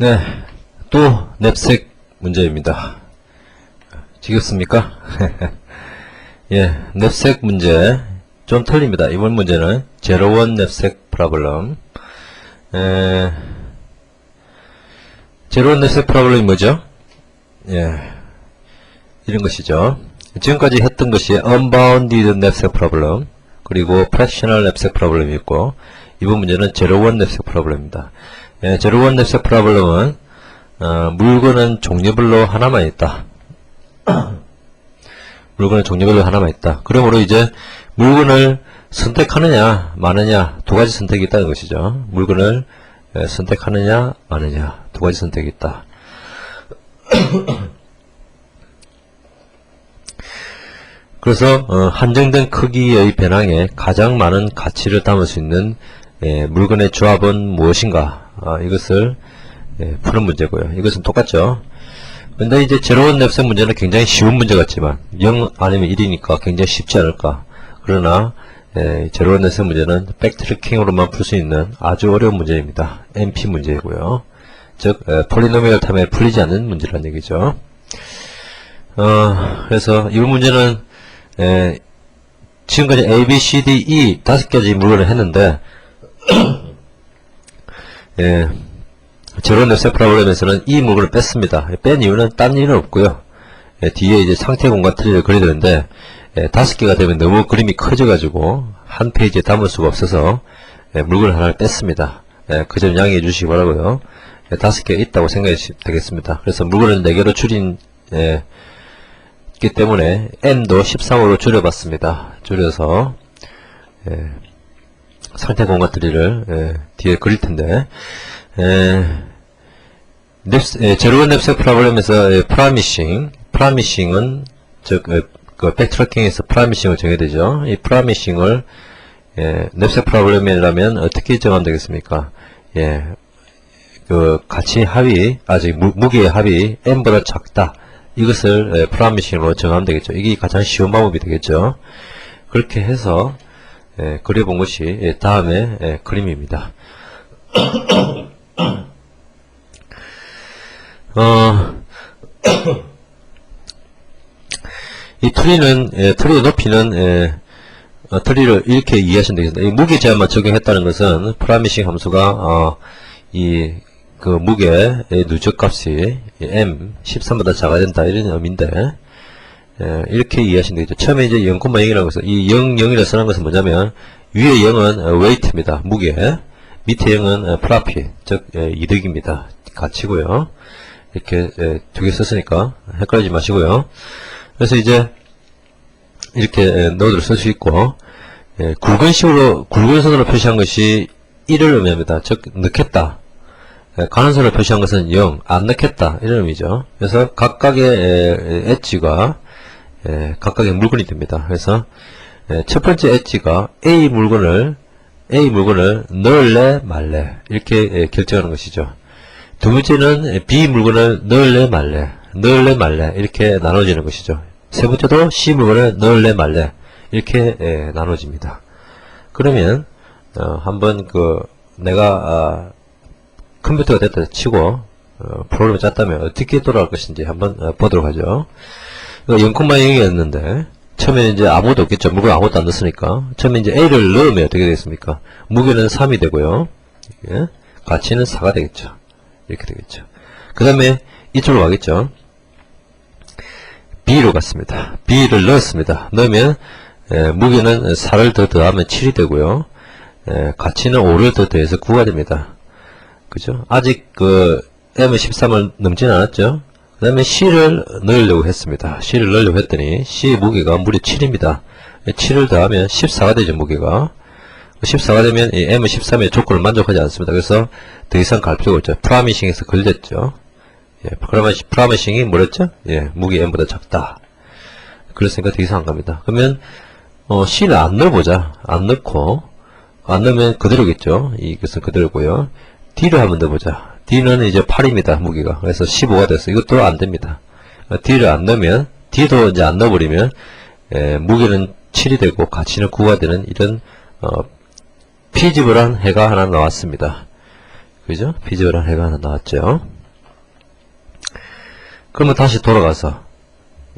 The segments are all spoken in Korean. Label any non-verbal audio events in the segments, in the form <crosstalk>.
네, 또 냅색 문제입니다. 지겹습니까? <laughs> 예, 냅색 문제 좀 틀립니다. 이번 문제는 제로원 냅색 프로블럼. 에, 제로원 냅색 프로블럼이 뭐죠? 예, 이런 것이죠. 지금까지 했던 것이 unbounded 냅색 프로블럼 그리고 fractional 냅색 프로블럼이 있고 이번 문제는 제로원 냅색 프로블럼입니다. 예, 제로원 냅색 프로블럼은 어, 물건은 종류별로 하나만 있다. <clears throat> 물건은 종류별로 하나만 있다. 그러므로 이제 물건을 선택하느냐 마느냐 두 가지 선택이 있다는 것이죠. 물건을 에, 선택하느냐 마느냐 두 가지 선택이 있다. <clears throat> 그래서 어, 한정된 크기의 배낭에 가장 많은 가치를 담을 수 있는 에, 물건의 조합은 무엇인가 아, 이것을 예, 푸는 문제고요. 이것은 똑같죠. 근데 이제 제로원 냅색 문제는 굉장히 쉬운 문제 같지만 0 아니면 1이니까 굉장히 쉽지 않을까. 그러나 예, 제로원 냅색 문제는 백트래킹으로만 풀 수 있는 아주 어려운 문제입니다. MP 문제이고요. 즉 에, 폴리노미얼 탐에 풀리지 않는 문제란 얘기죠. 어, 그래서 이 문제는 에, 지금까지 A, B, C, D, E 다섯 가지 물건을 했는데 예, 제로원 냅색 프로그램에서는 이 물건을 뺐습니다. 뺀 이유는 딴 이유는 없고요. 예, 뒤에 이제 상태 공간 트리를 그려야 되는데 예, 다섯 개가 되면 너무 그림이 커져가지고 한 페이지에 담을 수가 없어서 예, 물건 하나를 뺐습니다. 예, 그점 양해해 주시기 바라고요. 예, 다섯 개 있다고 생각해 되겠습니다. 그래서 물건을 네 개로 줄인 예, 기 때문에 n도 13으로 줄여봤습니다. 줄여서 예, 상태 공간 트리를 예, 뒤에 그릴 텐데 제로원 냅색 프로그램에서 에, 프라미싱, 프라미싱은 즉 에, 그 백트래킹에서 프라미싱을 정해야 되죠. 이 프라미싱을 예, 냅색 프로그램이라면 어떻게 정하면 되겠습니까? 예, 그 가치 합이 아직 무, 무게의 합이 n보다 작다. 이것을 에, 프라미싱으로 정하면 되겠죠. 이게 가장 쉬운 방법이 되겠죠. 그렇게 해서 예, 그려본 것이 예, 다음에 예, 그림입니다. <coughs> 어, <coughs> 이 트리는, 예, 트리의 높이는, 예, 어, 트리를 이렇게 이해하시면 되겠습니다. 이 무게 제한만 적용했다는 것은, 프라미싱 함수가, 어, 이, 그 무게의 누적 값이 m 13보다 작아야 된다. 이런 의미인데, 예, 이렇게 이해하시면 되겠죠. 처음에 이제 0,0이라고 해서, 이 0, 0이라고 쓰는 것은 뭐냐면, 위에 0은 웨이트입니다. 무게. 밑에 0은 프라피, 즉, 예, 이득입니다. 가치고요. 이렇게 예, 두개 썼으니까 헷갈리지 마시고요. 그래서 이제 이렇게 예, 노드를 쓸 수 있고 예, 굵은 식으로 굵은 선으로 표시한 것이 1을 의미합니다. 즉 넣겠다. 예, 가는 선을 표시한 것은 0, 안 넣겠다 이런 의미죠. 그래서 각각의 예, 엣지가 예, 각각의 물건이 됩니다. 그래서 예, 첫 번째 엣지가 A 물건을 A 물건을 넣을래 말래 이렇게 예, 결정하는 것이죠. 두 번째는 B 물건을 넣을래 말래, 넣을래 말래 이렇게 나눠지는 것이죠. 세 번째도 C 물건을 넣을래 말래 이렇게 예, 나눠집니다. 그러면 어, 한번 그 내가 아, 컴퓨터가 됐다 치고 어, 프로그램을 짰다면 어떻게 돌아갈 것인지 한번 어, 보도록 하죠. 0,0이었는데 처음에 이제 아무것도 없겠죠. 물건 아무것도 안 넣었으니까 처음에 이제 A를 넣으면 어떻게 되겠습니까? 무게는 3이 되고요. 예? 가치는 4가 되겠죠. 이렇게 되겠죠. 그 다음에 이쪽으로 가겠죠. B로 갔습니다. B를 넣었습니다. 넣으면 에, 무게는 4를 더 더하면 7이 되고요. 에, 가치는 5를 더 더해서 9가 됩니다. 그죠? 아직 그 M은 13을 넘지는 않았죠. 그 다음에 C를 넣으려고 했습니다. C를 넣으려고 했더니 C 무게가 무려 7입니다. 7을 더하면 14가 되죠, 무게가. 14가 되면 이 M은 13의 조건을 만족하지 않습니다. 그래서 더 이상 갈 필요가 없죠. 프라미싱에서 걸렸죠. 예, 프라미싱, 프라미싱이 뭐랬죠? 예, 무게 M보다 작다. 그랬으니까 더 이상 안 갑니다. 그러면 어, C를 안 넣어보자. 안 넣고 안 넣으면 그대로겠죠. 이 것은 그대로고요. D를 한번 넣어보자. D는 이제 8입니다. 무게가. 그래서 15가 됐어. 이것도 안 됩니다. 어, D를 안 넣으면 D도 이제 안 넣어버리면 예, 무게는 7이 되고 가치는 9가 되는 이런 어, 피지블한 해가 하나 나왔습니다. 그죠? 비즈얼한 해가 하나 나왔죠. 그러면 다시 돌아가서,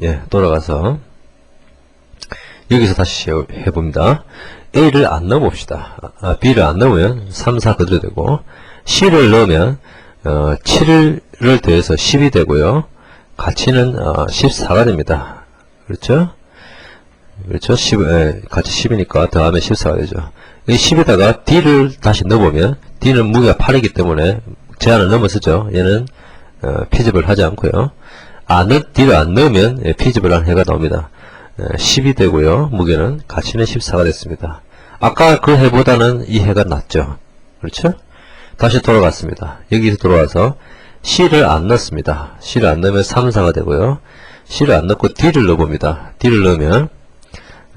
예, 돌아가서, 여기서 다시 해- 해봅니다. A를 안 넣어봅시다. 아, B를 안 넣으면 3, 4 그대로 되고, C를 넣으면, 어, 7을 더해서 10이 되고요. 가치는, 어, 14가 됩니다. 그렇죠? 그렇죠? 10, 예, 같이 10이니까 더하면 14가 되죠. 이 10에다가 D를 다시 넣어보면, D는 무게가 8이기 때문에 제한을 넘어서죠. 얘는, 어, 피집을 하지 않고요. 안, 넣- D를 안 넣으면, 예, 피집을 한 해가 나옵니다. 예, 10이 되고요. 무게는, 가치는 14가 됐습니다. 아까 그 해보다는 이 해가 낫죠. 그렇죠? 다시 돌아갔습니다. 여기서 돌아와서, C를 안 넣습니다. C를 안 넣으면 3, 4가 되고요. C를 안 넣고 D를 넣어봅니다. D를 넣으면,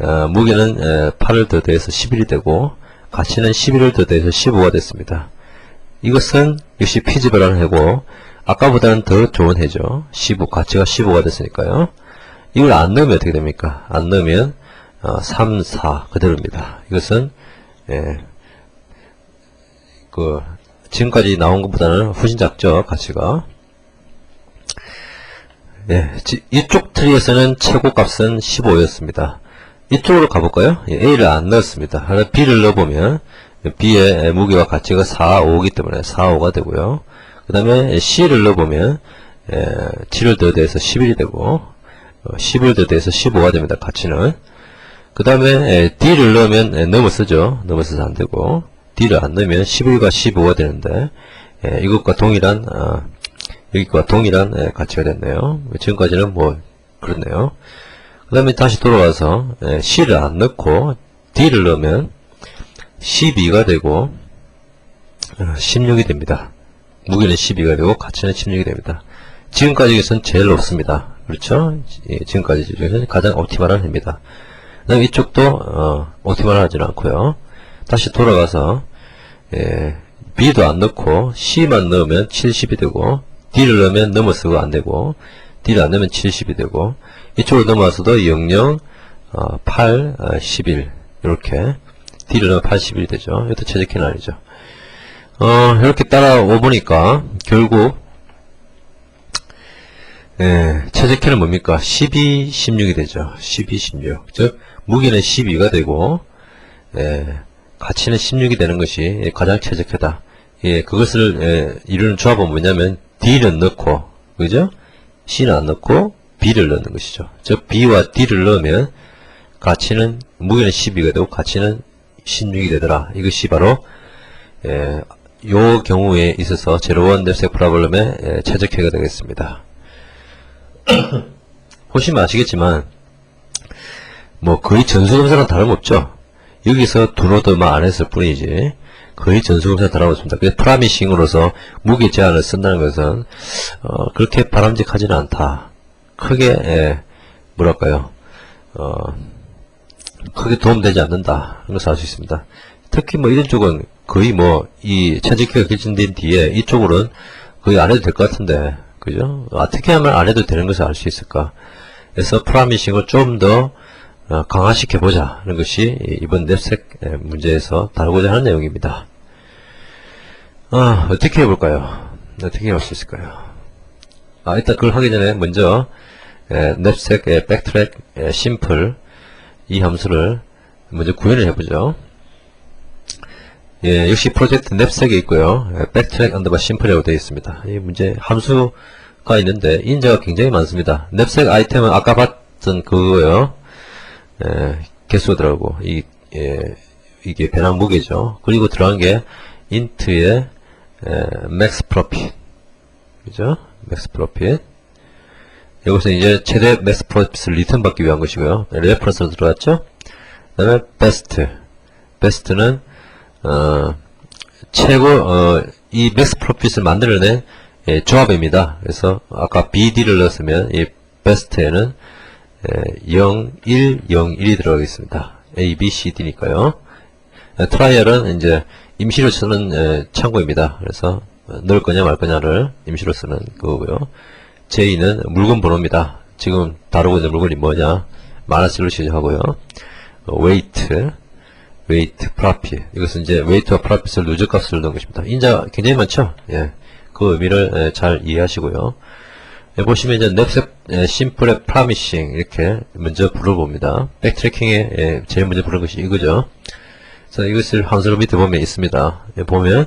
어, 무게는 에, 8을 더 더해서 11이 되고 가치는 11을 더 더해서 15가 됐습니다. 이것은 역시 피지벌한 해고 아까보다는 더 좋은 해죠. 15 가치가 15가 됐으니까요. 이걸 안 넣으면 어떻게 됩니까? 안 넣으면 어, 3, 4 그대로입니다. 이것은 예, 그 지금까지 나온 것보다는 훨씬 작죠 가치가. 예, 지- 이쪽 트리에서는 최고 값은 15였습니다. 이쪽으로 가볼까요? 예, A를 안 넣었습니다. 하나 B를 넣어보면 B의 무게와 가치가 4, 5이기 때문에 4, 5가 되고요. 그 다음에 C를 넣어보면 7을 더 더해서 11이 되고 10을 더 더해서 15가 됩니다. 가치는. 그 다음에 D를 넣으면 에, 넘어서죠. 넘어서서 안 되고 D를 안 넣으면 11과 15가 되는데 에, 이것과 동일한 어, 여기과 동일한 에, 가치가 됐네요. 지금까지는 뭐 그렇네요. 그 다음에 다시 돌아와서 에, C를 안 넣고 D를 넣으면 12가 되고 어, 16이 됩니다. 무게는 12가 되고 가치는 16이 됩니다. 지금까지 여기서는 제일 높습니다. 그렇죠? 예, 지금까지 중에서 가장 옵티멀한 해입니다. 그 다음에 이쪽도 어, 옵티멀하지는 않고요. 다시 돌아가서 예, B도 안 넣고 C만 넣으면 70이 되고 D를 넣으면 넘어서가 안 되고 D를 안 넣으면 70이 되고 이쪽으로 넘어와서도 00, 어, 8, 어, 11 이렇게 D를 넣으면 81이 되죠. 이것도 최적키는 아니죠. 어, 이렇게 따라오 보니까 결국 예, 최적키는 뭡니까? 12, 16이 되죠. 12, 16. 즉 무게는 12가 되고 예, 가치는 16이 되는 것이 가장 최적화다. 예, 그것을 예, 이루는 조합은 뭐냐면 D는 넣고 그죠? C는 안 넣고 B를 넣는 것이죠. 즉 B와 D를 넣으면 가치는 무게는 12가 되고 가치는 16이 되더라. 이것이 바로 예, 요 경우에 있어서 제로원 냅색 프로블럼의 예, 최적화가 되겠습니다. <coughs> 보시면 아시겠지만 뭐 거의 전수검사랑 다름없죠. 여기서 두노드만 안 했을 뿐이지 거의 전수검사 다름없습니다. 그래서 프라미싱으로서 무게 제한을 쓴다는 것은 어, 그렇게 바람직하지는 않다. 크게 예, 뭐랄까요 어, 크게 도움되지 않는다. 그런 것을 알 수 있습니다. 특히 뭐 이런 쪽은 거의 뭐이 체직회가 결정된 뒤에 이쪽으로는 거의 안 해도 될 것 같은데 그죠? 어떻게 하면 안 해도 되는 것을 알 수 있을까? 그래서 프라미싱을 좀더 어, 강화시켜 보자 하는 것이 이번 에, 문제에서 다루고자 하는 내용입니다. 아, 어떻게 해볼까요? 어떻게 할 수 있을까요? 아, 일단 그걸 하기 전에 먼저 에, 백트랙 에, 심플 이 함수를 먼저 구현을 해보죠. 예, 역시 프로젝트 냅색에 있고요. 예, 백트랙 언더바 심플이라고 되어 있습니다. 이 문제 함수가 있는데 인자가 굉장히 많습니다. 냅색 아이템은 아까 봤던 그거요. 예, 개수가 들어가고 이 예, 이게 배낭 무게죠. 그리고 들어간 게 인트의 예, 맥스 프로핏 그죠? 맥스 프로핏 여기서 이제 최대 맥스 프로핏을 리턴 받기 위한 것이고요. 레퍼런스로 들어갔죠? 그 다음에 베스트 베스트는 어, 최고 어, 이 맥스 프로핏을 만들어낸 예, 조합입니다. 그래서 아까 BD를 넣었으면 이 예, 0, 1, 0, 1이 들어가겠습니다. A, B, C, D니까요. 예, 트라이얼은 이제 임시로 쓰는 예, 창고입니다. 그래서 어, 넣을 거냐 말 거냐를 임시로 쓰는 그거고요. J는 물건 번호입니다. 지금 다루고 있는 물건이 뭐냐 마이너스로 시작하고요. 어, 웨이트 weight, profit. 이것은 이제 weight와 profit을 누적 값을 넣은 것입니다. 인자 굉장히 많죠? 예. 그 의미를 예, 잘 이해하시고요. 예, 보시면 이제 넵셉 심플의 프라미싱 이렇게 먼저 불러봅니다. 백트래킹에 예, 제일 먼저 부른 것이 이거죠. 자, 이것을 함수로 밑에 보면 있습니다. 예, 보면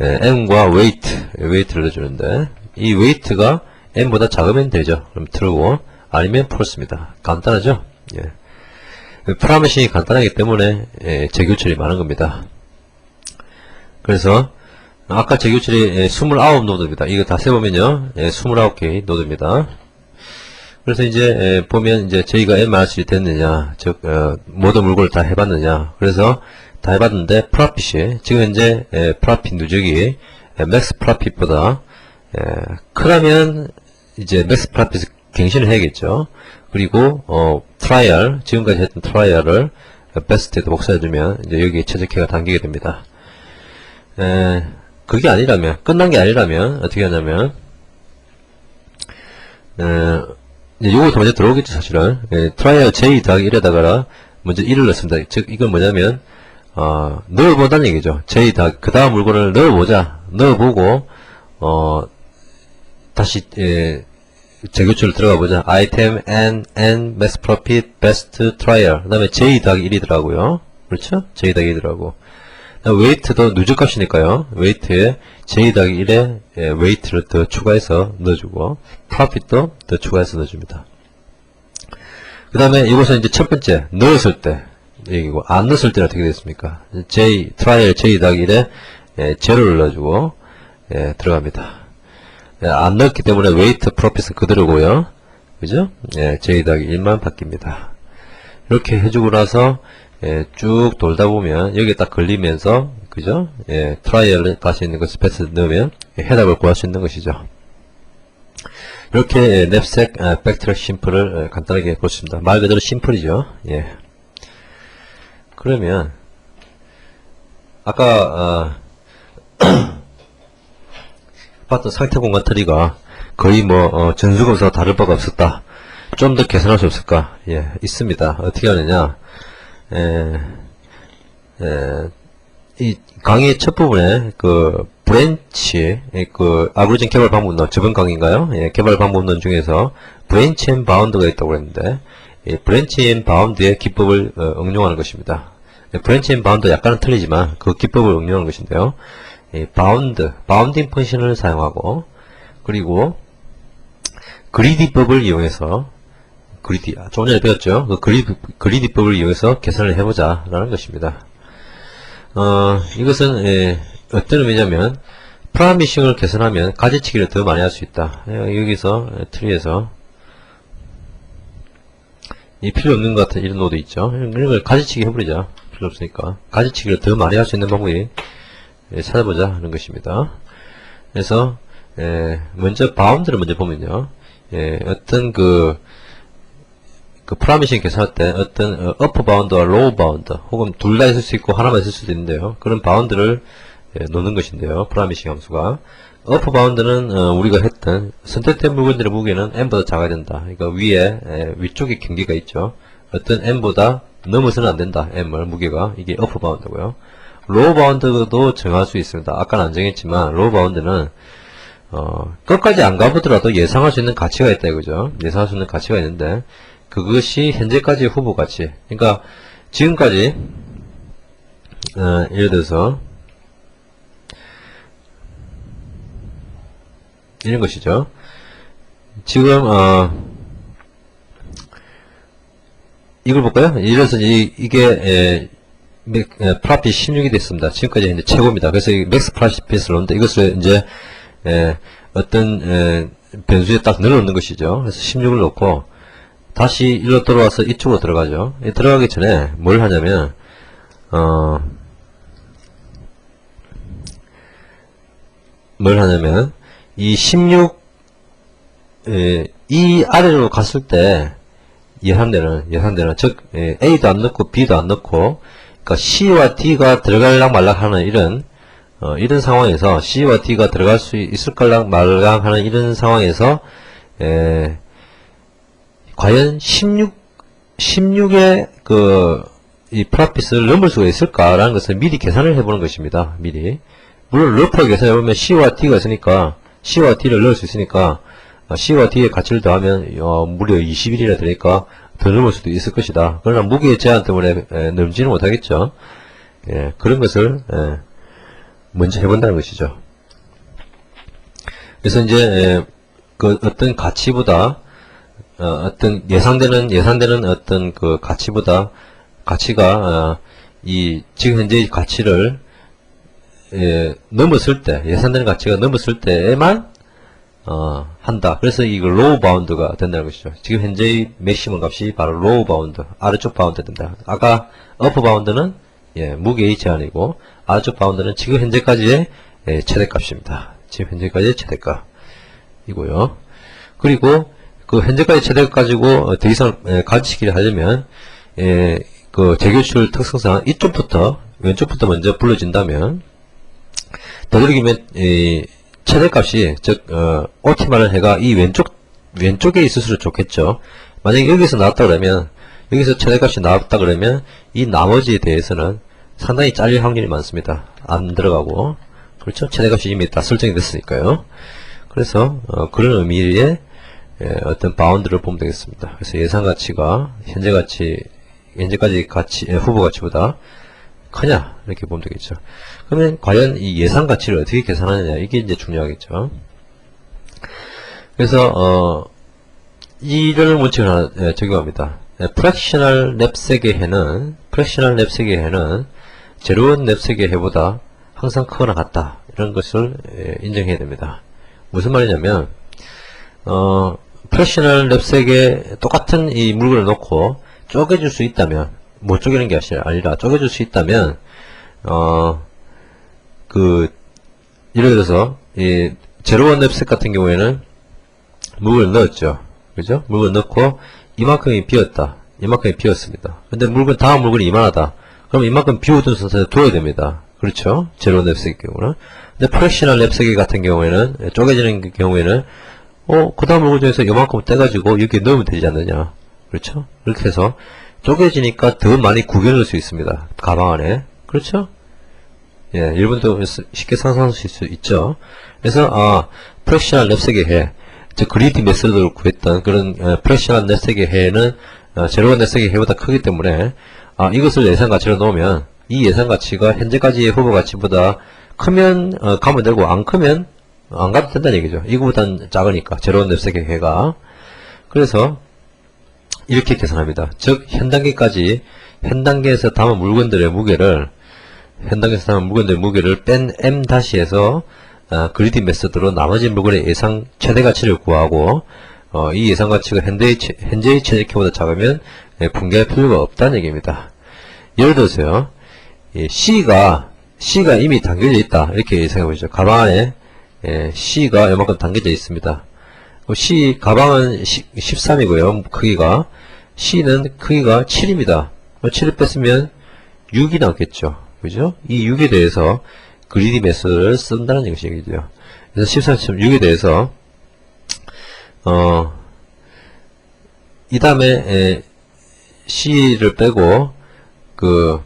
예, m과 weight, 예, weight를 넣어주는데 이 weight가 m보다 작으면 되죠. 그럼 true고 아니면 false입니다. 간단하죠? 예. 프라미싱이 간단하기 때문에 예, 재교출이 많은 겁니다. 그래서 아까 재교출이 예, 29 노드입니다. 이거 다 세보면요. 예, 29개의 노드입니다. 그래서 이제 예, 보면 이제 저희가 M-이 됐느냐, 즉 어, 모든 물건을 다 해봤느냐. 그래서 다 해봤는데 프라핏이 지금 현재 예, 프라핏 누적이 예, 맥스 프라핏보다 예, 크다면 이제 맥스 프라핏을 갱신을 해야겠죠. 그리고 어 트라이얼 지금까지 했던 트라이얼을 베스트에도 복사해주면 이제 여기 최적화가 당기게 됩니다. 에, 그게 아니라면 끝난 게 아니라면 어떻게 하냐면 에, 이제 요거 먼저 들어오겠죠 사실은 예, 트라이얼 J 더하기 1에다가 먼저 1을 넣습니다. 즉 이건 뭐냐면 어, 넣어본다는 얘기죠. J 더하기 그 다음 물건을 넣어보자 넣어보고 어 다시 예, 재교출 들어가 보자. 아이템 N, N, Mass Profit, Best Trial. 그 다음에 J 더하기 1이더라고요. 그렇죠? J 더하기 1이더라고. 웨이트도 누적값이니까요. 웨이트에 J 더하기 1에 예, 웨이트를 더 추가해서 넣어주고, 프로핏도 더 추가해서 넣어줍니다. 그 다음에 이것은 이제 첫 번째, 넣었을 때, 얘기고, 안 넣었을 때는 어떻게 됐습니까? J, 트라이얼 J 더하기 1에 예, 제로를 넣어주고, 예, 들어갑니다. 예, 안 넣었기 때문에 웨이트 프로핏은 그대로고요. 그죠? 예, J 더하기 1만 바뀝니다. 이렇게 해주고 나서 예, 쭉 돌다 보면 여기에 딱 걸리면서 그죠? 예, 트라이얼을 다시 있는 것을 패스 넣으면 예, 해답을 구할 수 있는 것이죠. 이렇게 예, 냅색 아, 백트랙 심플을 예, 간단하게 볼 수 있습니다. 말 그대로 심플이죠. 예. 그러면 아까 아, <clears throat> 봤던 상태 공간 트리가 거의 뭐 어, 전수검사와 다를 바가 없었다. 좀 더 개선할 수 없을까? 예, 있습니다. 어떻게 하느냐? 에, 에, 이 강의 첫 부분에 그 브랜치, 예, 그 알고리즘 개발 방법론 저번 강의인가요? 예, 개발 방법론 중에서 브랜치 앤 바운드가 있다고 그랬는데 이 브랜치 앤 바운드의 기법을 어, 응용하는 것입니다. 예, 브랜치 앤 바운드 약간은 틀리지만 그 기법을 응용하는 것인데요. 이 바운드, 바운딩 펑션을 사용하고 그리고 그리디법을 이용해서 그리디, 아, 조금 전에 배웠죠? 그 그리, 그리디법을 이용해서 계산을 해보자 라는 것입니다. 어, 이것은 예, 어떤 의미냐면 프라미싱을 계산하면 가지치기를 더 많이 할 수 있다. 예, 여기서 예, 트리에서 이 필요 없는 것 같은 이런 노드 있죠. 이런 걸 가지치기 해버리자. 필요 없으니까 가지치기를 더 많이 할 수 있는 방법이 예, 찾아보자 하는 것입니다. 그래서 예, 먼저 바운드를 먼저 보면요. 예, 어떤 그, 그 프라미싱 계산할 때 어떤 어, 어퍼 바운드와 로우 바운드 혹은 둘 다 있을 수 있고 하나만 있을 수도 있는데요. 그런 바운드를 예, 놓는 것인데요. 프라미싱 함수가 어퍼 바운드는 어, 우리가 했던 선택된 물건들의 무게는 n보다 작아야 된다. 그러니까 위에 예, 위쪽에 경계가 있죠. 어떤 n보다 넘어서는 안 된다. m을 무게가 이게 어퍼 바운드고요. 로우 바운드도 정할 수 있습니다. 아까는 안 정했지만 로우 바운드는 어, 끝까지 안 가보더라도 예상할 수 있는 가치가 있다 이거죠. 예상할 수 있는 가치가 있는데 그것이 현재까지 후보 가치. 그러니까 지금까지 어, 예를 들어서 이런 것이죠. 지금 어, 이걸 볼까요? 예를 들어서 이, 이게 에, 맥, 에, 프라핏 16이 됐습니다. 지금까지 이제 최고입니다. 그래서 이 맥스 프라핏을 넣는데 이것을 이제 에, 어떤 에, 변수에 딱 넣어놓는 것이죠. 그래서 16을 넣고 다시 일로 들어와서 이쪽으로 들어가죠. 이 들어가기 전에 뭘 하냐면 어, 뭘 하냐면 이 16, 에, 이 아래로 갔을 때 예상되는 예상되는 즉 에, A도 안 넣고 B도 안 넣고 그러니까 C와 D가 들어갈랑 말랑 하는 이런 어, 이런 상황에서 C와 D가 들어갈 수 있을걸랑 말랑 하는 이런 상황에서 에, 과연 16 16의 그이 프라핏을 넘을 수가 있을까라는 것을 미리 계산을 해보는 것입니다. 미리. 물론 러프하게 계산해보면 C와 D가 있으니까 C와 D를 넣을 수 있으니까 어, C와 D의 가치를 더하면 어, 무려 21이라 되니까 더 넘을 수도 있을 것이다. 그러나 무게의 제한 때문에 에, 넘지는 못하겠죠. 예, 그런 것을 예, 먼저 해본다는 것이죠. 그래서 이제 에, 그 어떤 가치보다 어, 떤 예상되는 예상되는 어떤 그 가치보다 가치가 어, 이 지금 현재의 가치를 예, 넘었을 때 예상되는 가치가 넘었을 때에만 어, 한다. 그래서 이걸 로우 바운드가 된다는 것이죠. 지금 현재의 맥시멈 값이 바로 로우 바운드, 아래쪽 바운드 된다. 아까 어퍼 바운드는 예, 무게의 제한이고 아래쪽 바운드는 지금 현재까지의 예, 최대값입니다. 지금 현재까지의 최대값이고요. 그리고 그 현재까지 최대값 가지고 어, 더 이상 예, 가지시키려 하려면 예, 그 재교출 특성상 이쪽부터 왼쪽부터 먼저 불러진다면 되도록이면 이 최대값이 즉 어, 오티마를 해가 이 왼쪽 왼쪽에 있을수록 좋겠죠. 만약에 여기서 나왔다 그러면 여기서 최대값이 나왔다 그러면 이 나머지에 대해서는 상당히 잘릴 확률이 많습니다. 안 들어가고 그렇죠. 최대값이 이미 다 설정이 됐으니까요. 그래서 어, 그런 의미의 예, 어떤 바운드를 보면 되겠습니다. 그래서 예상 가치가 현재 가치 현재까지 가치 예, 후보 가치보다 크냐 이렇게 보면 되겠죠. 그러면 과연 이 예상 가치를 어떻게 계산하느냐 이게 이제 중요하겠죠. 그래서 어 이런 원칙을 하나 예, 적용합니다. 예, 프랙셔널 랩색의 해는 프랙셔널 랩색의 해는 제로원 랩색의 해보다 항상 크거나 같다 이런 것을 예, 인정해야 됩니다. 무슨 말이냐면 어 프랙셔널 랩색에 똑같은 이 물건을 놓고 쪼개줄 수 있다면 못 쪼개는 게 아니라 쪼개줄 수 있다면 어 그 예를 들어서 이 제로원 랩색 같은 경우에는 물건을 넣었죠. 그죠? 물건 넣고 이만큼이 비었다. 이만큼이 비었습니다. 근데 물건 다음 물건이 이만하다. 그럼 이만큼 비워둔 상태에서 둬야 됩니다. 그렇죠? 제로원 랩색의 경우는. 근데 프랙셔널 랩색 같은 경우에는 쪼개지는 경우에는 어, 그 다음 물건 중에서 요만큼 떼가지고 여기에 넣으면 되지 않느냐. 그렇죠? 이렇게 해서 쪼개지니까 더 많이 구겨넣을 수 있습니다. 가방 안에. 그렇죠? 예, 여러분도 쉽게 상상하실 수 있죠? 그래서, 아, 프랙셔널 랩색의 해. 즉, 그리디 메서드를 구했던 그런, 어, 프랙셔널 랩색의 해는, 어, 제로원 랩색의 해보다 크기 때문에, 아, 이것을 예상 가치로 놓으면, 이 예상 가치가 현재까지의 후보 가치보다 크면, 어, 가면 되고, 안 크면, 안 가도 된다는 얘기죠. 이거보단 작으니까 제로원 랩색의 해가 그래서 이렇게 계산합니다. 즉 현 단계까지 현 단계에서 담은 물건들의 무게를 현 단계에서 담은 물건들의 무게를 뺀 m 다시에서 어, 그리디 메서드로 나머지 물건의 예상 최대 가치를 구하고 어, 이 예상 가치가 현재의, 최- 현재의 최대키보다 작으면 예, 붕괴할 필요가 없다는 얘기입니다. 예를 들어서요. 이 C가 C가 이미 담겨져 있다 이렇게 예상해 보시죠. 가방 안에 예, C가 요만큼 담겨져 있습니다. 그 C 가방은 13이고요. 크기가 C는 크기가 7입니다. 7을 뺐으면 6이 나왔겠죠. 그죠? 이 6에 대해서 그리디 메서드를 쓴다는 것이죠. 그래서 13.6에 대해서 어, 이 다음에 에, C를 빼고 그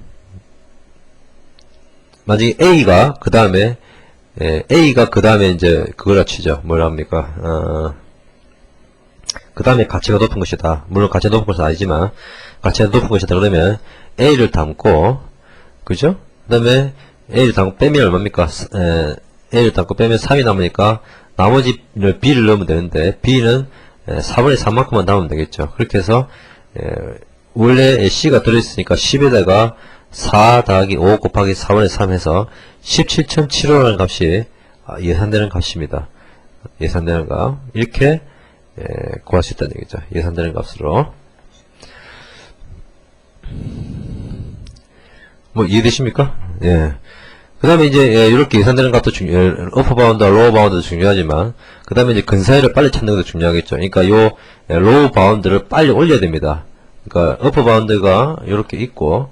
만약에 A가 그 다음에 예, A가 그 다음에 이제 그걸 치죠. 뭐라 합니까? 어, 그 다음에 가치가 높은 것이다. 물론 가치가 높은 것은 아니지만 가치가 높은 것이다. 그러면 A를 담고 그죠? 그 다음에 A를 담고 빼면 얼마입니까? 스- 에, A를 담고 빼면 3이 남으니까 나머지를 B를 넣으면 되는데 B는 4분의 3만큼만 담으면 되겠죠. 그렇게 해서 에, 원래 C가 들어있으니까 10에다가 4 더하기 5 곱하기 4분의 3 해서 17.75라는 값이 아, 예상되는 값입니다. 예상되는 값. 이렇게 예, 구할 수 있다는 얘기죠. 예상되는 값으로. 뭐 이해되십니까? 예. 그 다음에 이제 예, 이렇게 예상되는 값도 중요, 예, 어퍼 바운드와 로우 바운드도 중요하지만 그 다음에 이제 근사이를 빨리 찾는 것도 중요하겠죠. 그러니까 요 예, 로우 바운드를 빨리 올려야 됩니다. 그러니까 어퍼 바운드가 이렇게 있고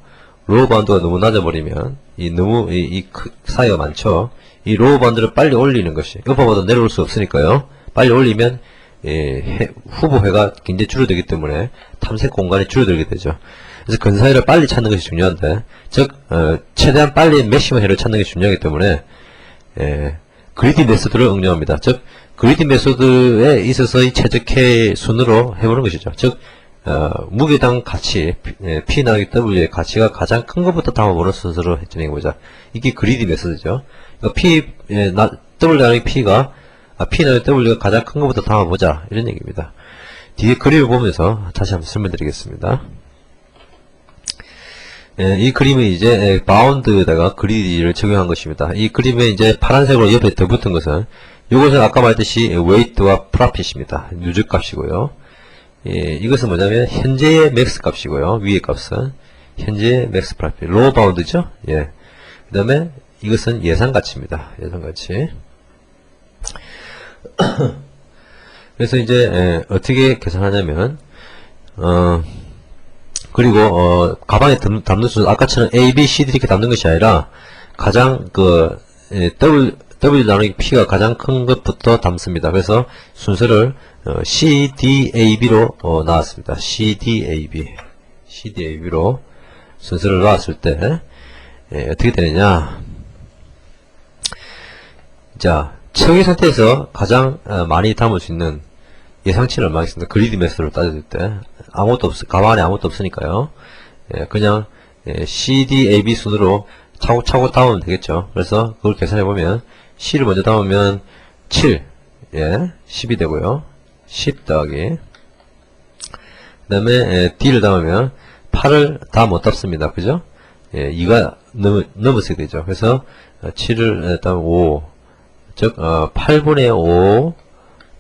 로우 바운드가 너무 낮아버리면 이 너무 이, 이 크- 사이가 많죠. 이 로우 바운드를 빨리 올리는 것이 어퍼 바운드 내려올 수 없으니까요. 빨리 올리면 예, 해- 후보 회가 굉장히 줄어들기 때문에 탐색 공간이 줄어들게 되죠. 그래서 근사율을 빨리 찾는 것이 중요한데, 즉, 어, 최대한 빨리 맥시멈 헬을 찾는 게 중요하기 때문에, 예, 그리디 메소드를 응용합니다. 즉, 그리디 메소드에 있어서의 최적의 순으로 해보는 것이죠. 즉, 어, 무게당 가치, 예, P 나누기 W의 가치가 가장 큰 것부터 담아보는 순서로 진행해보자. 이게 그리디 메소드죠. 그러니까 P, 예, 나, W 나누기 P가, 아, P 나누기 W가 가장 큰 것부터 담아보자. 이런 얘기입니다. 뒤에 그림을 보면서 다시 한번 설명드리겠습니다. 예, 이 그림은 이제 예, 바운드에다가 그리디를 적용한 것입니다. 이 그림에 이제 파란색으로 옆에 더 붙은 것은 이것은 아까 말했듯이 웨이트와 프라핏입니다. 누적 값이고요. 예, 이것은 뭐냐면 현재의 맥스 값이고요. 위의 값은 현재의 맥스 프라핏 로우 바운드죠. 예. 그 다음에 이것은 예상 가치입니다. 예상 가치. <clears throat> 그래서 이제 예, 어떻게 계산하냐면 어 그리고 어 가방에 담, 담는 순서 아까처럼 A, B, C, D 이렇게 담는 것이 아니라 가장 그 예, W W 나누기 P가 가장 큰 것부터 담습니다. 그래서 순서를 어, C, D, A, B로 어, 나왔습니다. C, D, A, B, C, D, A, B로 순서를 놨을 때 예, 어떻게 되느냐? 자, 최의 상태에서 가장 어, 많이 담을 수 있는 예상치는 얼마겠습니까? 그리드 매스를 따질 때 아무것도 없 가방 안에 아무것도 없으니까요. 예, 그냥 예, C, D, A, B 순으로 차고차고 담으면 되겠죠. 그래서 그걸 계산해 보면 C를 먼저 담으면 7, 예, 10이 되고요. 10 더하기 그 다음에 예, D를 담으면 8을 다 못 담습니다. 그죠? 예, 2가 넘, 넘었어야 되죠. 그래서 7을 일단 5, 즉 어, 8분의 5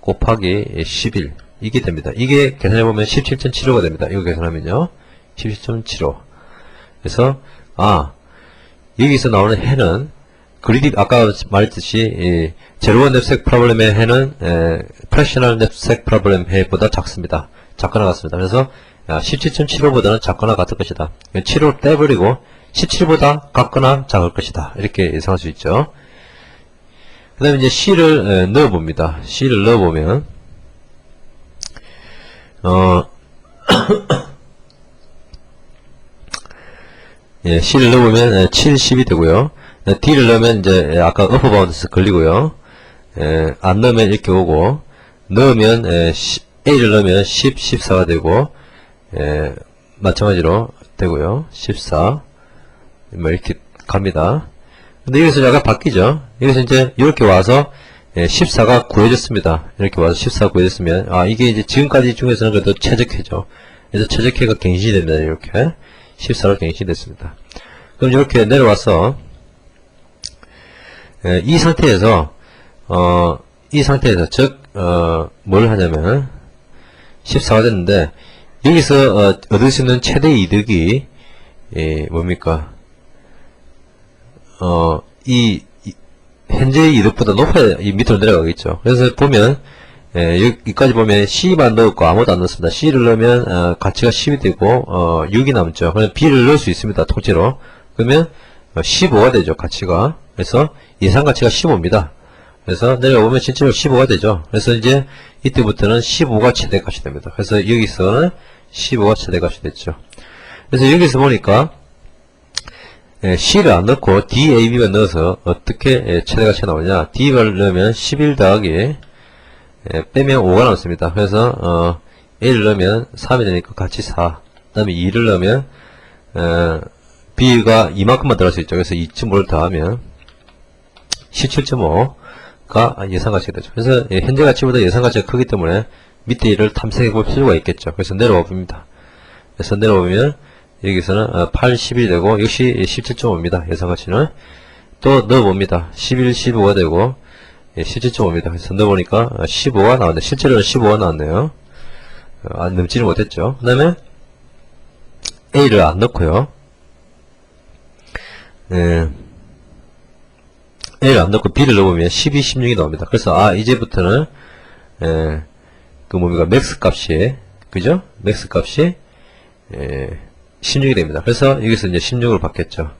곱하기 11 이게 됩니다. 이게 계산해보면 17.75가 됩니다. 이거 계산하면요. 17.75 그래서 아 여기서 나오는 해는 그리디 아까 말했듯이 이 제로원 냅색 프로블렘의 해는 에, 프레셔널 냅색 프로블렘 해보다 작습니다. 작거나 같습니다. 그래서 17.75보다는 작거나 같을 것이다. 7을 떼버리고 17보다 같거나 작을 것이다. 이렇게 예상할 수 있죠. 그 다음에 이제 C를 에, 넣어봅니다. C를 넣어보면, 어, <coughs> 예, C를 넣어보면 에, 7, 10이 되고요. 에, D를 넣으면 이제 에, 아까 어퍼 바운드에서 걸리고요. 에, 안 넣으면 이렇게 오고, 넣으면 에, 10, A를 넣으면 10, 14가 되고, 에, 마찬가지로 되고요. 14. 뭐 이렇게 갑니다. 근데 여기서 약간 바뀌죠. 여기서 이제 이렇게 와서 예, 14가 구해졌습니다. 이렇게 와서 14가 구해졌으면 아 이게 이제 지금까지 중에서는 그래도 최적해죠. 그래서 최적해가 갱신이 됩니다. 이렇게 14로 갱신이 됐습니다. 그럼 이렇게 내려와서 예, 이 상태에서 어, 이 상태에서 즉 어, 뭘 하냐면 14가 됐는데 여기서 어, 얻을 수 있는 최대 이득이 예, 뭡니까? 어, 이, 이 현재의 이득보다 높아야 이 밑으로 내려가겠죠. 그래서 보면, 예, 여기까지 보면 C만 넣었고 아무것도 안 넣었습니다. C를 넣으면, 어, 가치가 10이 되고, 어, 6이 남죠. 그럼 B를 넣을 수 있습니다. 통째로. 그러면, 어, 15가 되죠. 가치가. 그래서 예상 가치가 15입니다. 그래서 내려오면 실제로 15가 되죠. 그래서 이제 이때부터는 15가 최대값이 됩니다. 그래서 여기서는 15가 최대값이 됐죠. 그래서 여기서 보니까 예, C를 안 넣고 DAB만 넣어서 어떻게 예, 최대가치가 나오냐 D를 넣으면 11 더하기 예, 빼면 5가 남습니다 그래서 어, A를 넣으면 3이 되니까 같이 4 그 다음에 2를 넣으면 어, B가 이만큼만 들어갈 수 있죠 그래서 2.5를 더하면 17.5가 예상 가치가 되죠 그래서 예, 현재 가치보다 예상 가치가 크기 때문에 밑에 이를 탐색해 볼 필요가 있겠죠 그래서 내려와 봅니다 그래서 내려오면 여기서는 8, 11이 되고 역시 17.5입니다. 예상 가치는 또 넣어봅니다. 11, 15가 되고 17.5입니다. 그래서 넣어보니까 15가 나왔네. 실제로는 15가 나왔네요. 어, 안 넘지는 못했죠. 그 다음에 A를 안 넣고요. 예. A를 안 넣고 B를 넣어보면 12, 16이 나옵니다. 그래서 아 이제부터는 예, 그 뭡니까 맥스 값이 그죠? 맥스 값이 예, 16이 됩니다. 그래서 여기서 이제 16을 받겠죠.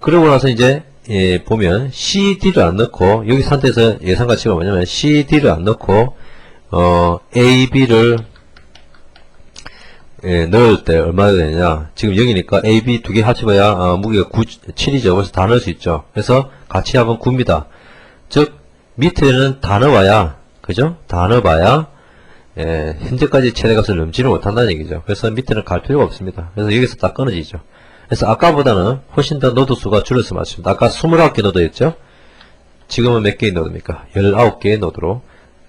그러고 나서 이제 예, 보면 CD를 안 넣고 여기 상태에서 예상 가치가 뭐냐면 CD를 안 넣고 어, AB를 예, 넣을 때 얼마나 되느냐. 지금 0이니까 A, B 두 개 합쳐봐야 어, 무게가 9, 7이죠. 그래서 다 넣을 수 있죠. 그래서 같이 합은 9입니다. 즉 밑에는 다 넣어봐야 그죠? 다 넣어봐야 예, 현재까지 최대값을 넘지는 못한다는 얘기죠. 그래서 밑에는 갈 필요가 없습니다. 그래서 여기서 딱 끊어지죠. 그래서 아까보다는 훨씬 더 노드 수가 줄었으면 맞습니다. 아까 29개 노드였죠? 지금은 몇 개의 노드입니까? 19개의 노드로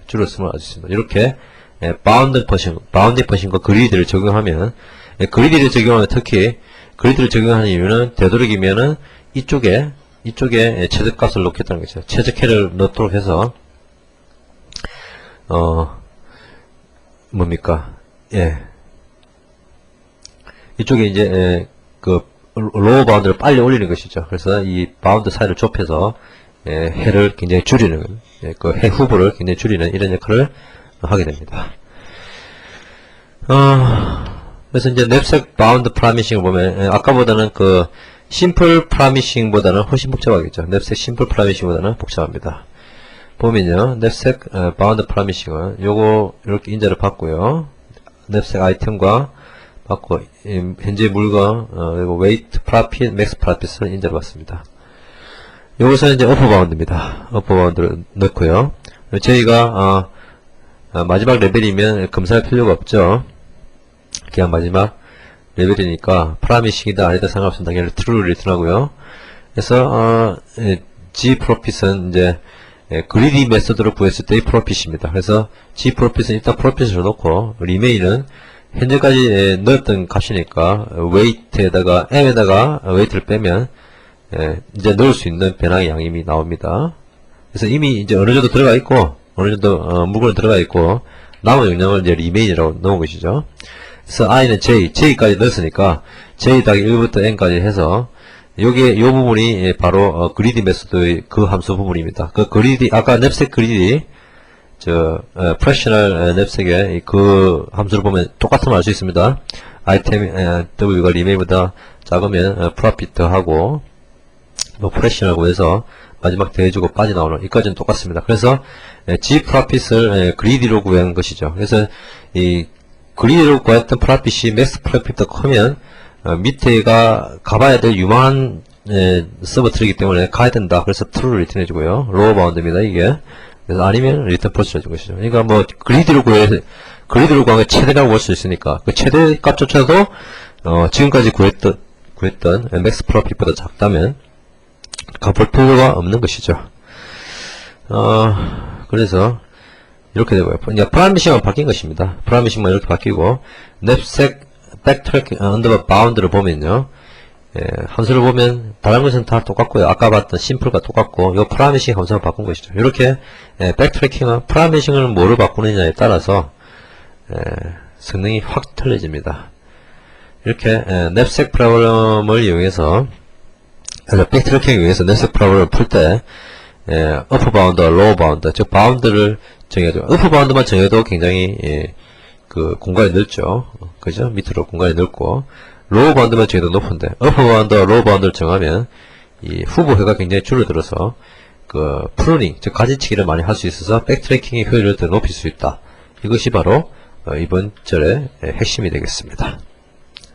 줄었으면 맞습니다. 이렇게 예, 바운드 퍼싱, 바운드 퍼싱과 그리드를 적용하면 예, 그리드를 적용하면 특히 그리드를 적용하는 이유는 되도록이면은 이쪽에 이쪽에 예, 최저값을 놓겠다는 거죠. 최저캐를 넣도록 해서 어 뭡니까? 예. 이쪽에 이제 예, 그 로우 바운드를 빨리 올리는 것이죠. 그래서 이 바운드 사이를 좁혀서 예, 해를 굉장히 줄이는 예, 그해 후보를 굉장히 줄이는 이런 역할을 하게 됩니다. 어, 그래서 이제 냅색 바운드 프라미싱을 보면 예, 아까보다는 그 심플 프라미싱보다는 훨씬 복잡하겠죠. 냅색 심플 프라미싱보다는 복잡합니다. 보면요, 어, 바운드 프라미싱은 요거 이렇게 인자를 받고요. 냅색 아이템과 받고 이, 현재 물건 어, 그리고 웨이트 프라핏 맥스 프라핏을 인자를 받습니다. 요것은 이제 어퍼 바운드입니다. 어퍼 바운드를 넣고요. 저희가 어, 어, 마지막 레벨이면 검사할 필요가 없죠. 그냥 마지막 레벨이니까 프라미싱이다 아니다 상관없습니다. 그냥 트루를 리턴하고요. 그래서 어, 예, G 프로핏은 이제 예, 그리디 메서드로 구했을 때의 프로핏입니다. 그래서 G 프로핏은 일단 프로핏을 넣고 리메인은 현재까지 예, 넣었던 값이니까 웨이트에다가 m에다가 웨이트를 빼면 예, 이제 넣을 수 있는 변화의 양이 나옵니다. 그래서 이미 이제 어느 정도 들어가 있고 어느 정도 어, 물건이 들어가 있고 남은 용량을 이제 리메인이라고 넣은 것이죠. 그래서 i는 j, j까지 넣었으니까 j 더하기 1부터 n까지 해서 요게 요 부분이 예, 바로 어, 그리디 메소드의 그 함수 부분입니다. 그 그리디 아까 냅색 그리디 저 어, 프레셔널 냅색의 이그 함수를 보면 똑같으면 알수 있습니다. 아이템 에, w가 리메인보다 작으면 어, 프로피트 하고 뭐 프레셔널고 해서 마지막 더해주고 빠져나오는 이까지는 똑같습니다. 그래서 에, G 프로핏을 그리디로 구한 것이죠. 그래서 이 그리디로 구했던 프로핏이 맥스 프로핏보다 크면 어, 밑에가 가봐야 될 유망한 에, 서버 트리기 때문에 가야 된다. 그래서 true를 리턴 해 주고요. 로어 바운드입니다. 이게 그래서 아니면 리턴 폴스를 해준 것이죠. 그러니까 뭐 그리디로 구해 그리디로 구한 게 최대라고 볼 수 있으니까 그 최대 값조차도 어, 지금까지 구했던 구했던 맥스 프로핏보다 작다면 가볼 필요가 없는 것이죠. 어, 그래서 이렇게 되고요. 이제 프라미싱만 바뀐 것입니다. 프라미싱만 이렇게 바뀌고 냅색 백트랙 언더바 바운드를 보면요. 예, 함수를 보면 다른 것은 다 똑같고요. 아까 봤던 심플과 똑같고 요 프라미싱 함수를 바꾼 것이죠. 이렇게 예, 백트래킹은 프라미싱을 뭐로 바꾸느냐에 따라서 예, 성능이 확 틀려집니다. 이렇게 예, 냅색 프로그램을 이용해서 그래서 백트래킹을 위해서 넷색 프로그램을 풀 때, 예, 어퍼 바운드, 로우 바운드, 즉 바운드를 정해야죠. 어퍼 바운드만 정해도 굉장히 예, 그 공간이 넓죠. 그죠? 밑으로 공간이 넓고 로우 바운드만 정해도 높은데 어퍼 바운드, 로우 바운드를 정하면 이 후보 회가 굉장히 줄어들어서 그 프루닝, 즉 가지치기를 많이 할 수 있어서 백트래킹의 효율을 더 높일 수 있다. 이것이 바로 어, 이번 절의 예, 핵심이 되겠습니다.